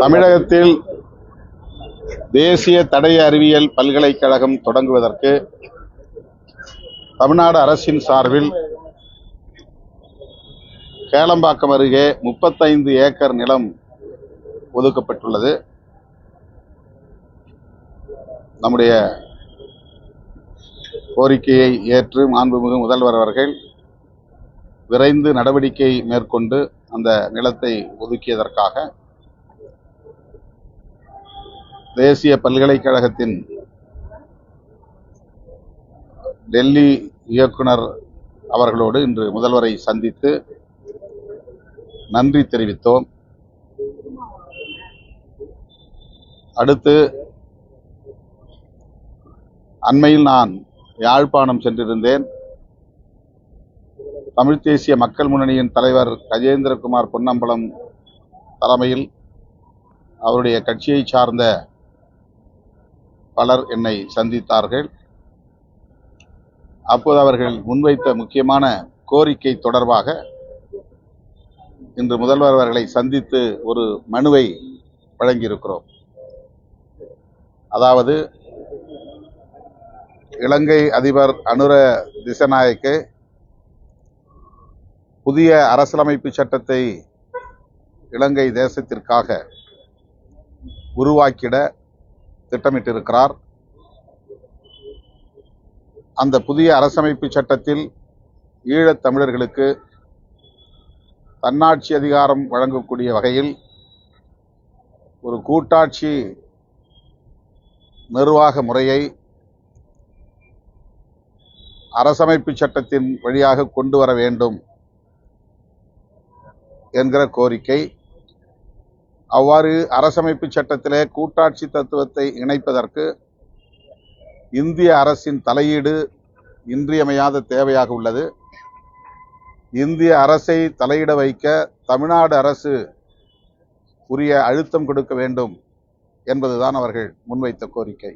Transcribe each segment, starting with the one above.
தமிழகத்தில் தேசிய தடய அறிவியல் பல்கலைக்கழகம் தொடங்குவதற்கு தமிழ்நாடு அரசின் சார்பில் கேளம்பாக்கம் அருகே முப்பத்தைந்து ஏக்கர் நிலம் ஒதுக்கப்பட்டுள்ளது. நம்முடைய கோரிக்கையை ஏற்று மாண்புமிகு முதல்வர் அவர்கள் விரைந்து நடவடிக்கை மேற்கொண்டு அந்த நிலத்தை ஒதுக்கியதற்காக தேசிய பல்கலைக்கழகத்தின் டெல்லி இயக்குனர் அவர்களோடு இன்று முதல்வரை சந்தித்து நன்றி தெரிவித்தோம். அடுத்து அண்மையில் நான் யாழ்ப்பாணம் சென்றிருந்தேன். தமிழ்த் தேசிய மக்கள் முன்னணியின் தலைவர் கஜேந்திரகுமார் பொன்னம்பலம் தலைமையில் அவருடைய கட்சியை சார்ந்த பலர் என்னை சந்தித்தார்கள். அப்போது அவர்கள் முன்வைத்த முக்கியமான கோரிக்கை தொடர்பாக இன்று முதல்வர் அவர்களை சந்தித்து ஒரு மனுவை வழங்கியிருக்கிறோம். அதாவது இலங்கை அதிபர் அனுர திசநாயக்கு புதிய அரசியலமைப்பு சட்டத்தை இலங்கை தேசத்திற்காக உருவாக்கிட திட்டமிட்டிருக்கிறார். அந்த புதிய அரசமைப்பு சட்டத்தில் ஈழத் தமிழர்களுக்கு தன்னாட்சி அதிகாரம் வழங்கக்கூடிய வகையில் ஒரு கூட்டாட்சி நிர்வாக முறையை அரசமைப்பு சட்டத்தின் வழியாக கொண்டு வர வேண்டும் என்கிற கோரிக்கை. அவ்வாறு அரசமைப்பு சட்டத்திலே கூட்டாட்சி தத்துவத்தை இணைப்பதற்கு இந்திய அரசின் தலையீடு இன்றியமையாத தேவையாக உள்ளது. இந்திய அரசை தலையிட வைக்க தமிழ்நாடு அரசு உரிய அழுத்தம் கொடுக்க வேண்டும் என்பதுதான் அவர்கள் முன்வைத்த கோரிக்கை.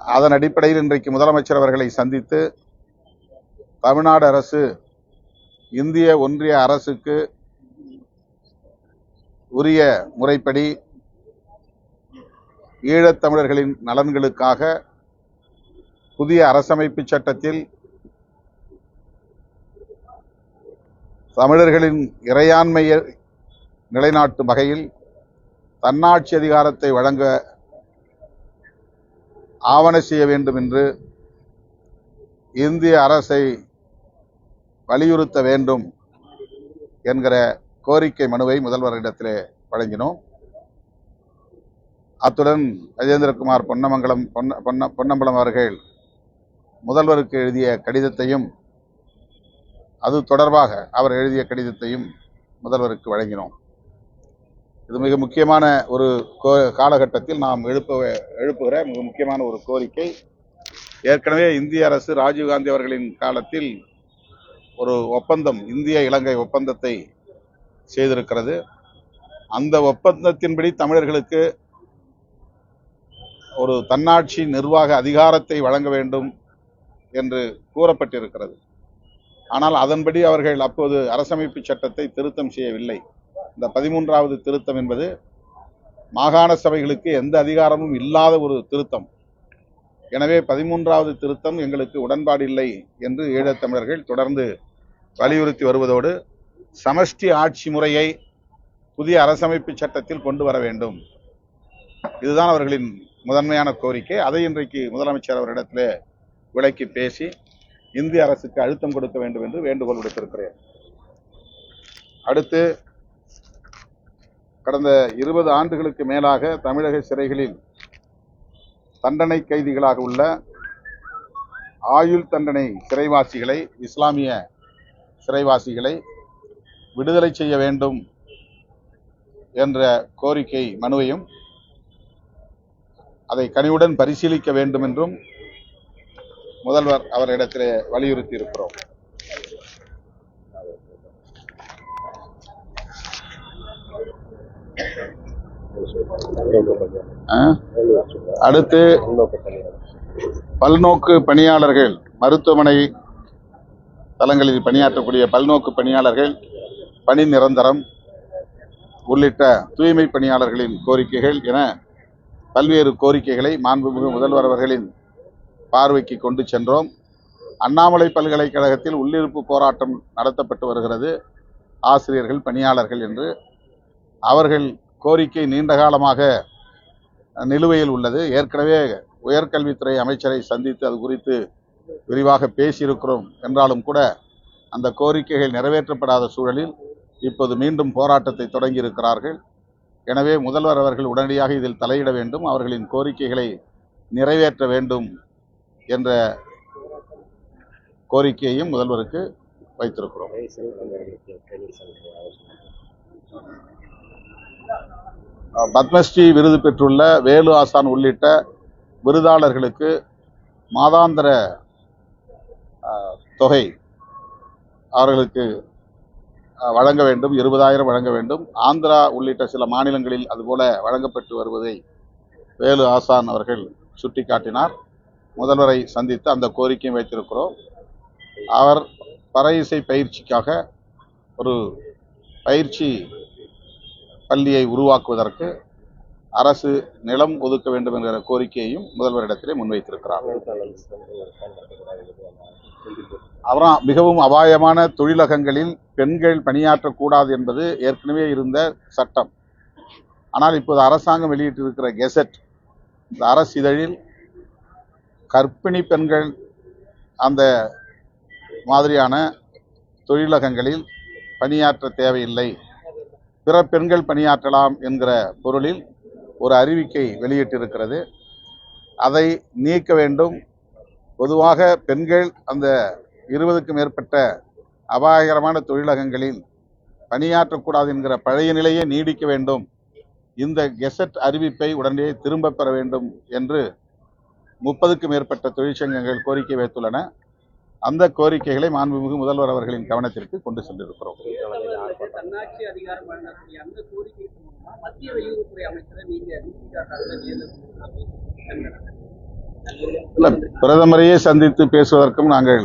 அதன் அடிப்படையில் இன்றைக்கு முதலமைச்சர் அவர்களை சந்தித்து தமிழ்நாடு அரசு இந்திய ஒன்றிய அரசுக்கு உரிய முறைப்படி ஈழத்தமிழர்களின் நலன்களுக்காக புதிய அரசமைப்பு சட்டத்தில் தமிழர்களின் இறையாண்மையை நிலைநாட்டும் வகையில் தன்னாட்சி அதிகாரத்தை வழங்க ஆவண செய்ய வேண்டும் என்று இந்திய அரசை வலியுறுத்த வேண்டும் என்கிற கோரிக்கை மனுவை முதல்வரிடத்திலே வழங்கினோம். அத்துடன் கஜேந்திரகுமார் பொன்னமங்கலம் பொன்ன பொன்ன பொன்னம்பலம் அவர்கள் முதல்வருக்கு எழுதிய கடிதத்தையும் அது தொடர்பாக அவர் எழுதிய கடிதத்தையும் முதல்வருக்கு வழங்கினோம். இது மிக முக்கியமான ஒரு கோ காலகட்டத்தில் நாம் எழுப்ப எழுப்புகிற மிக முக்கியமான ஒரு கோரிக்கை. ஏற்கனவே இந்திய அரசு ராஜீவ்காந்தி அவர்களின் காலத்தில் ஒரு ஒப்பந்தம் இந்திய இலங்கை ஒப்பந்தத்தை செய்திருக்கிறது. அந்த ஒப்பந்தத்தின்படி தமிழர்களுக்கு ஒரு தன்னாட்சி நிர்வாக அதிகாரத்தை வழங்க வேண்டும் என்று கூறப்பட்டிருக்கிறது. ஆனால் அதன்படி அவர்கள் அப்போது அரசமைப்பு சட்டத்தை திருத்தம் செய்யவில்லை. இந்த பதிமூன்றாவது திருத்தம் என்பது மாகாண சபைகளுக்கு எந்த அதிகாரமும் இல்லாத ஒரு திருத்தம். எனவே பதிமூன்றாவது திருத்தம் எங்களுக்கு உடன்பாடு இல்லை என்று ஈழத்தமிழர்கள் தொடர்ந்து வலியுறுத்தி வருவதோடு சமஷ்டி ஆட்சி முறையை புதிய அரசமைப்பு சட்டத்தில் கொண்டு வர வேண்டும். இதுதான் அவர்களின் முதன்மையான கோரிக்கை. அதை இன்றைக்கு முதலமைச்சர் அவரிடத்திலே விளக்கி பேசி இந்திய அரசுக்கு அழுத்தம் கொடுக்க வேண்டும் என்று வேண்டுகோள் விடுத்திருக்கிறேன். அடுத்து கடந்த இருபது ஆண்டுகளுக்கு மேலாக தமிழக சிறைகளில் தண்டனை கைதிகளாக உள்ள ஆயுள் தண்டனை சிறைவாசிகளை இஸ்லாமிய சிறைவாசிகளை விடுதலை செய்ய வேண்டும் என்ற கோரிக்கை மனுவையும் அதை கனிவுடன் பரிசீலிக்க வேண்டும் என்றும் முதல்வர் அவரிடத்திலே வலியுறுத்தி இருக்கிறோம் அடுத்து பல்நோக்கு பணியாளர்கள் மருத்துவமனை தளங்களில் பணியாற்றக்கூடிய பல்நோக்கு பணியாளர்கள் பணி நிரந்தரம் உள்ளிட்ட தூய்மை பணியாளர்களின் கோரிக்கைகள் என பல்வேறு கோரிக்கைகளை மாண்புமிகு முதல்வர் அவர்களின் பார்வைக்கு கொண்டு சென்றோம். அண்ணாமலை பல்கலைக்கழகத்தில் உள்ளிருப்பு போராட்டம் நடத்தப்பட்டு வருகிறது. ஆசிரியர்கள் பணியாளர்கள் என்று அவர்கள் கோரிக்கை நீண்ட காலமாக நிலுவையில் உள்ளது. ஏற்கனவே உயர்கல்வித்துறை அமைச்சரை சந்தித்து அது குறித்து விரிவாக பேசியிருக்கிறோம் என்றாலும் கூட அந்த கோரிக்கைகள் நிறைவேற்றப்படாத சூழலில் இப்போது மீண்டும் போராட்டத்தை தொடங்கியிருக்கிறார்கள். எனவே முதல்வர் அவர்கள் உடனடியாக இதில் தலையிட வேண்டும். அவர்களின் கோரிக்கைகளை நிறைவேற்ற வேண்டும் என்ற கோரிக்கையையும் முதல்வருக்கு வைத்திருக்கிறோம். பத்மஸ்ரீ விருது பெற்றுள்ள வேலு ஆசான் உள்ளிட்ட விருதாளர்களுக்கு மாதாந்திர தொகை அவர்களுக்கு வழங்க வேண்டும். இருபதாயிரம் வழங்க வேண்டும். ஆந்திரா உள்ளிட்ட சில மாநிலங்களில் அதுபோல வழங்கப்பட்டு வருவதை வேலு ஆசான் அவர்கள் சுட்டிக்காட்டினார். முதல்வரை சந்தித்து அந்த கோரிக்கையும் வைத்திருக்கிறோம். அவர் பறை இசை பயிற்சிக்காக ஒரு பயிற்சி பள்ளியை உருவாக்குவதற்கு அரசு நிலம் ஒதுக்க வேண்டும் என்கிற கோரிக்கையையும் முதல்வரிடத்திலே முன்வைத்திருக்கிறார். அப்புறம் மிகவும் அபாயமான தொழிலகங்களில் பெண்கள் பணியாற்றக்கூடாது என்பது ஏற்கனவே இருந்த சட்டம். ஆனால் இப்போது அரசாங்கம் வெளியிட்டிருக்கிற கெசட் இந்த அரசிதழில் கர்ப்பிணி பெண்கள் அந்த மாதிரியான தொழிலகங்களில் பணியாற்ற தேவையில்லை. பிற பெண்கள் பணியாற்றலாம் என்கிற பொருளில் ஒரு அறிவிக்கை வெளியிட்டிருக்கிறது. அதை நீக்க வேண்டும். பொதுவாக பெண்கள் அந்த இருபதுக்கும் மேற்பட்ட அபாயகரமான தொழிலகங்களில் பணியாற்றக்கூடாது என்கிற பழைய நிலையை நீடிக்க வேண்டும். இந்த கெசட் அறிவிப்பை உடனே திரும்ப பெற வேண்டும் என்று முப்பதுக்கும் மேற்பட்ட தொழிற்சங்கங்கள் கோரிக்கை வைத்துள்ளன. அந்த கோரிக்கைகளை மாண்புமிகு முதல்வர் அவர்களின் கவனத்திற்கு கொண்டு சென்றிருக்கிறோம். இல்ல பிரதமரையே சந்தித்து பேசுவதற்கும் நாங்கள்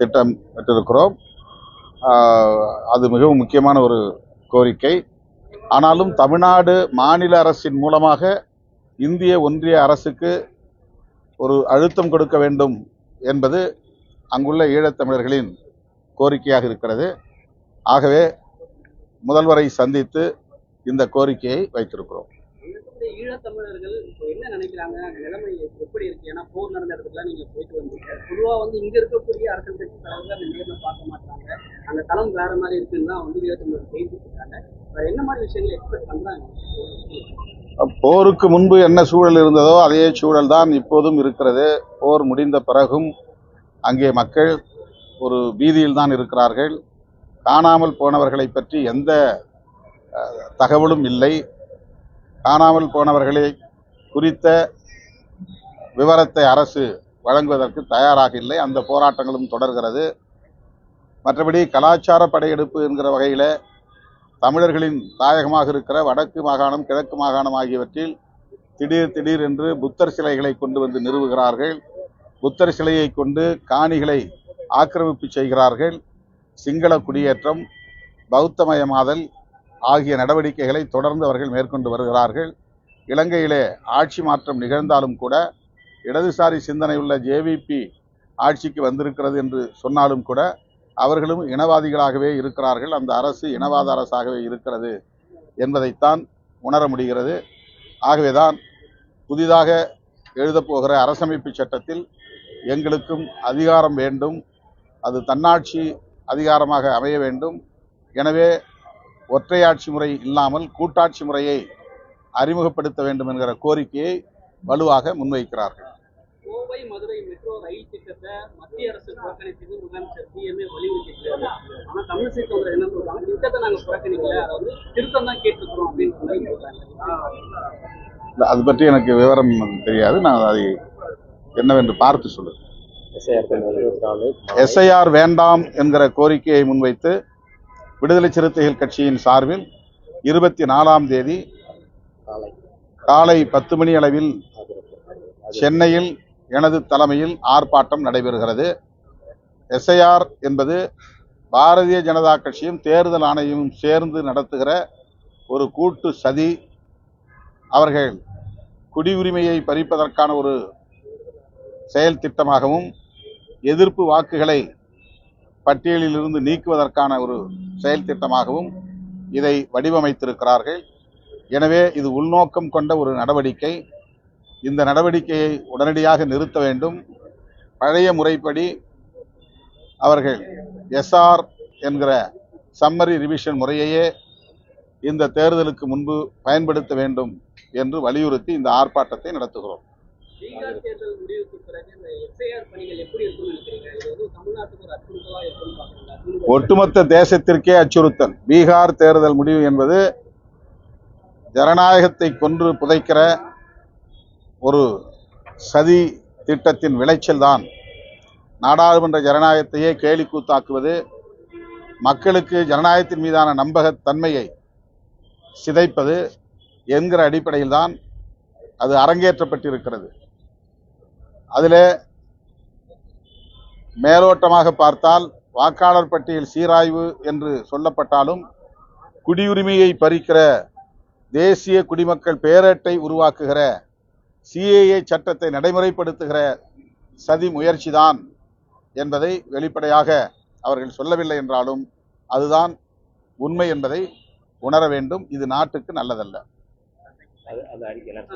திட்டம் பெற்றிருக்கிறோம். அது மிகவும் முக்கியமான ஒரு கோரிக்கை. ஆனாலும் தமிழ்நாடு மாநில அரசின் மூலமாக இந்திய ஒன்றிய அரசுக்கு ஒரு அழுத்தம் கொடுக்க வேண்டும் என்பது அங்குள்ள ஈழத்தமிழர்களின் கோரிக்கையாக இருக்கிறது. ஆகவே முதல்வரை சந்தித்து இந்த கோரிக்கையை வைத்திருக்கிறோம். ஈழத்தமிழர்கள் இப்போ என்ன நினைக்கிறாங்க? நிலைமை எப்படி இருக்கு? ஏன்னா போர் நடந்த இடத்துக்குலாம் நீங்க போயிட்டு வந்தீங்க. பொதுவா வந்து இங்க இருக்கக்கூடிய அரசியல் கட்சி தலைவர்கள் அந்த நேரில் பார்க்க மாட்டாங்க. அந்த தளம் வேற மாதிரி இருக்குன்னு தான் வந்து ஈழத்தமிழர் பேசிட்டு இருக்காங்க என்ன மாதிரி விஷயங்களை எக்ஸ்பெக்ட் பண்றாங்க? போருக்கு முன்பு என்ன சூழல் இருந்ததோ அதே சூழல் தான் இப்போதும் இருக்கிறது. போர் முடிந்த பிறகும் அங்கே மக்கள் ஒரு பீதியில் தான் இருக்கிறார்கள். காணாமல் போனவர்களை பற்றி எந்த தகவலும் இல்லை. காணாமல் போனவர்களை குறித்த விவரத்தை அரசு வழங்குவதற்கு தயாராக இல்லை. அந்த போராட்டங்களும் தொடர்கிறது. மற்றபடி கலாச்சார படையெடுப்பு என்கிற வகையில் தமிழர்களின் தாயகமாக இருக்கிற வடக்கு மாகாணம் கிழக்கு மாகாணம் ஆகியவற்றில் திடீர் திடீர் என்று புத்தர் சிலைகளை கொண்டு வந்து நிறுவுகிறார்கள். புத்தர் சிலையை கொண்டு காணிகளை ஆக்கிரமிப்பு செய்கிறார்கள். சிங்கள குடியேற்றம் பௌத்தமயமாதல் ஆகிய நடவடிக்கைகளை தொடர்ந்து அவர்கள் மேற்கொண்டு வருகிறார்கள். இலங்கையிலே ஆட்சி மாற்றம் நிகழ்ந்தாலும் கூட இடதுசாரி சிந்தனையுள்ள ஜேவிபி ஆட்சிக்கு வந்திருக்கிறது என்று சொன்னாலும் கூட அவர்களும் இனவாதிகளாகவே இருக்கிறார்கள். அந்த அரசு இனவாத அரசாகவே இருக்கிறது என்பதைத்தான் உணர முடிகிறது. ஆகவேதான் புதிதாக எழுதப்போகிற அரசமைப்பு சட்டத்தில் எங்களுக்கும் அதிகாரம் வேண்டும். அது தன்னாட்சி அதிகாரமாக அமைய வேண்டும். எனவே ஒற்றையாட்சி முறை இல்லாமல் கூட்டாட்சி முறையை அறிமுகப்படுத்த வேண்டும் என்கிற கோரிக்கையை வலுவாக முன்வைக்கிறார்கள். கோவை மதுரை மெட்ரோ ரயில் திட்டத்தை மத்திய அரசு புறக்கணித்தது முதலமைச்சர் சிஎம்ஏ வலியுறுத்திருக்காரு ஆனா தமிழிசை தொண்டர் என்ன சொல்றாங்க? திட்டத்தை நாங்கள் புறக்கணிக்கல. அதை வந்து திருத்தம் தான் கேட்டுக்கிறோம் அப்படின்னு சொல்லி அது பற்றி எனக்கு விவரம் தெரியாது. நான் அதை என்னவென்று பார்த்து சொல்லுங்கள். எஸ்ஐஆர் வேண்டாம் என்கிற கோரிக்கையை முன்வைத்து விடுதலை சிறுத்தைகள் கட்சியின் சார்பில் இருபத்தி நாலாம் தேதி காலை பத்து மணி அளவில் சென்னையில் எனது தலைமையில் ஆர்ப்பாட்டம் நடைபெறுகிறது. எஸ்ஐஆர் என்பது பாரதிய ஜனதா கட்சியும் தேர்தல் ஆணையமும் சேர்ந்து நடத்துகிற ஒரு கூட்டு சதி. அவர்கள் குடியுரிமையை பறிப்பதற்கான ஒரு செயல் திட்டமாகவும் எதிர்ப்பு வாக்குகளை பட்டியலிலிருந்து நீக்குவதற்கான ஒரு செயல் திட்டமாகவும் இதை வடிவமைத்திருக்கிறார்கள். எனவே இது உள்நோக்கம் கொண்ட ஒரு நடவடிக்கை. இந்த நடவடிக்கையை உடனடியாக நிறுத்த வேண்டும். பழைய முறைப்படி அவர்கள் எஸ்ஆர் என்கிற சம்மரி ரிவிஷன் முறையையே இந்த தேர்தலுக்கு முன்பு பயன்படுத்த வேண்டும். என்று வலியுறுத்தி இந்த ஆர்ப்பாட்டத்தை நடத்துகிறோம். ஒட்டுமொத்த தேசத்திற்கே அச்சுறுத்தல். பீகார் தேர்தல் முடிவு என்பது ஜனநாயகத்தை கொன்று புதைக்கிற ஒரு சதி திட்டத்தின் விளைச்சல்தான் நாடாளுமன்ற ஜனநாயகத்தையே கேலிக்கூத்தாக்குவது மக்களுக்கு ஜனநாயகத்தின் மீதான நம்பகத்தன்மையை சிதைப்பது என்கிற அடிப்படையில்தான் அது அரங்கேற்றப்பட்டிருக்கிறது. அதில் மேலோட்டமாக பார்த்தால் வாக்காளர் பட்டியல் சீராய்வு என்று சொல்லப்பட்டாலும் குடியுரிமையை பறிக்கிற தேசிய குடிமக்கள் பேரட்டை உருவாக்குகிற சிஏஏ சட்டத்தை நடைமுறைப்படுத்துகிற சதி முயற்சிதான் என்பதை வெளிப்படையாக அவர்கள் சொல்லவில்லை என்றாலும் அதுதான் உண்மை என்பதை உணர வேண்டும். இது நாட்டுக்கு நல்லதல்ல. அது அந்த அறிக்கை எல்லாம்